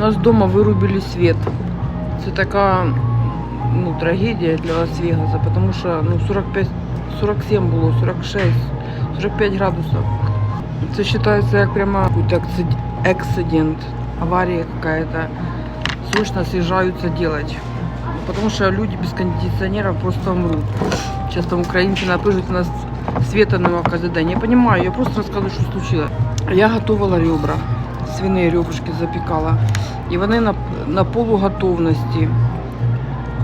нас дома вирубили світ. Це така ну, трагедія для Лас-Вегаса, тому що ну, 45, 47 було, 46, 45 градусів. Це вважається як прямо какой-то акцид- акцидент, авария какая-то. Срочно съезжаются делать. Потому что люди без кондиционеров просто умрут. Сейчас там украинцы напишут, у нас света нема каждый день. Я понимаю, я просто рассказываю, что случилось. Я готувала ребра, свиные ребрышки запекала. І вони на, на полуготовності.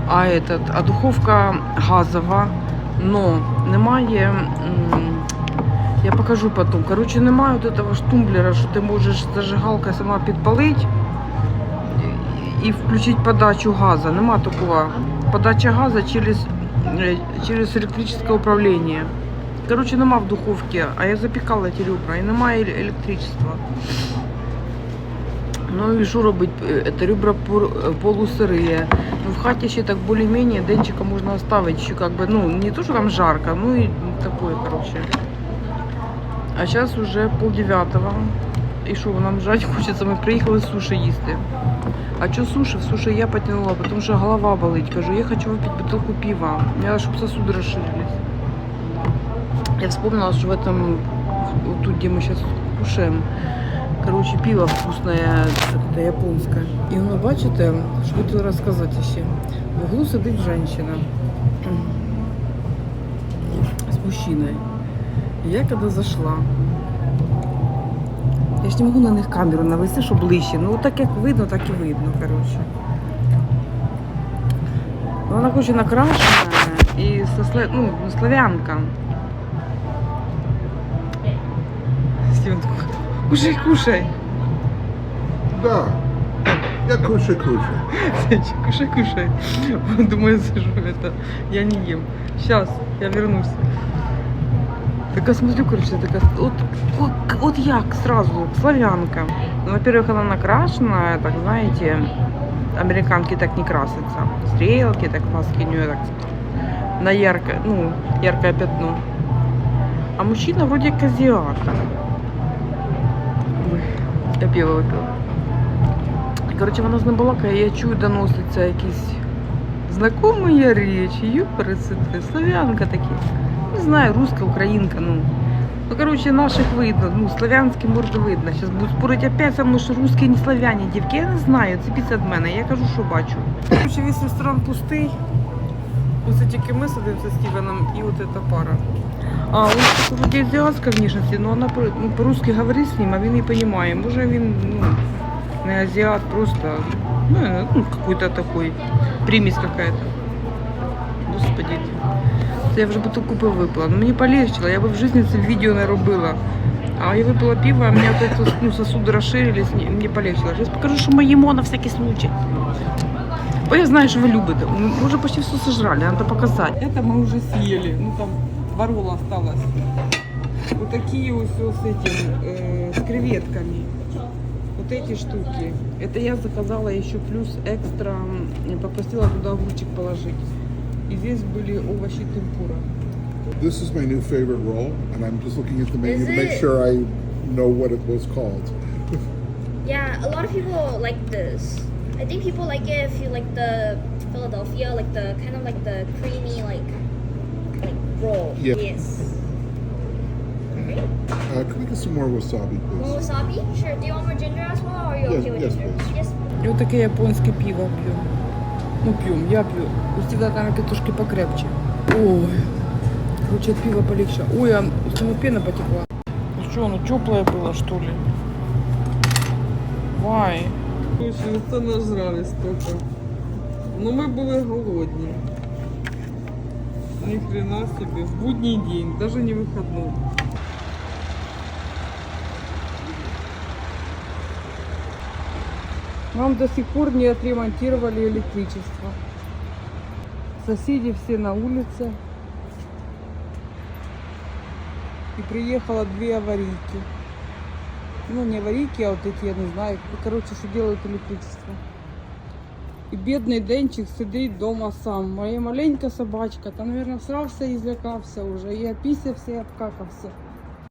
А, этот, а духовка газова, но немає. м, Я покажу потом. Короче, немає от этого штумблера, що ти можеш зажигалкою сама підпалити і, і включити подачу газу. Нема такого. Подача газу через, е, через електричне управління. Короче, нема в духовці, а я запікала ті ребра, і немає еле- електричества. Ну і що робити? Е, Це ребра пор- полусирые. Ну, в хаті ще так більш-менш денчика можна оставити, що как бы, ну, не то, що там жарко, ну і такое, короче. А зараз уже полдев'ятого. І що, нам жать хочеться, ми приїхали суші їсти. А що суші? В суші я потянула, тому що голова болить. Кажу, я хочу випити бутилку пива. Мне надо, чтобы сосуды расширились. Я вспомнила, что в этом, вот тут, где мы сейчас кушаем, короче, пиво вкусное, это японское. І воно, бачите, що хотіла розказати ще. В углу сидить жінка з мужчиною. Я коли зайшла, я ж не можу на них камеру навести, щоб ближче. Ну так як видно, так і видно, коротше. Вона хоче накрашена і со ну, славянка. Кушай, кушай. Да. Я кушай, кушай. Зайчик, кушай, кушай. Думает, что это я не ем. Сейчас, я вернусь. Так я смотрю, короче, такая, вот, вот, вот як сразу, славянка. Ну, во-первых, она накрашена, так, знаете, американки так не красятся. Стрелки, так, глазки у нее так, на яркое, ну, яркое пятно. А мужчина вроде. Ой, я пиво выпила. Коротше, вона з ним я чую, доноситься якісь знакомі речі, юперецити, славянка такі. Не знаю, руська, українка, ну. Ну, короче, наших видно, ну, славянські морди видно. Зараз будуть спорити опять мною, що русські не славяні, дівки. Я не знаю, цепіться від мене, я кажу, що бачу. Короче, весь ресторан пустий. Оце тільки ми сидимося з Стівеном і от эта пара. А, он такой вроде азиатской внешности, но она по- ну, по-русски говорит с ним, а він не понимає. Може він, ну, не азиат, просто, ну, э, ну какой-то такой, примесь какая-то. Господи. Це я вже бутылку пива випила. Ну, мені полегчило, я би в житті це відео не робила. А я випила пиво, а мені вот это, ну, сосуды расширились, не- мені полегчило. Зараз покажу, що ми їмо на всякий случай. Бо я знаю, що ви любите. Ми вже почти все сожрали, треба показати. Это мы уже съели. Ну там два ролла осталось. Вот такие вот всё с этим, э, с креветками. Вот эти штуки. Это я заказала еще плюс экстра, м, попросила туда огурчик положить. И здесь были овощи темпура. This is my new favorite roll, and I'm just looking at the menu Is to make it? sure I know what it was called. Yeah, a lot of people like this. I think people like it if you like the Philadelphia, like the kind of like the creamy like like roll. Yeah. Yes. Alright. Uh, can we get some more wasabi, More please? wasabi? Sure. Do you want more ginger as well, or are you Yes, okay with yes, ginger? please. Yes. И вот таке японське пиво п'ю. Ну п'ю, я п'ю. Усегда там трошки покрепче. Ой. Короче, от пива полегче. Ой, а у самой пена потекла. Ну что, оно теплое было, что ли? Вай. Короче, це нажрали столько. Ну ми були голодні. Ни хрена себе. В будний день, даже не выходной. Нам до сих пор не отремонтировали электричество. Соседи все на улице. И приехало две аварийки. Ну, не аварийки, а вот эти, я не знаю. Короче, что делают электричество. І бідний Денчик сидить вдома сам. Моя маленька собачка, там, мабуть, срався і злякався вже. Я після і обкакався.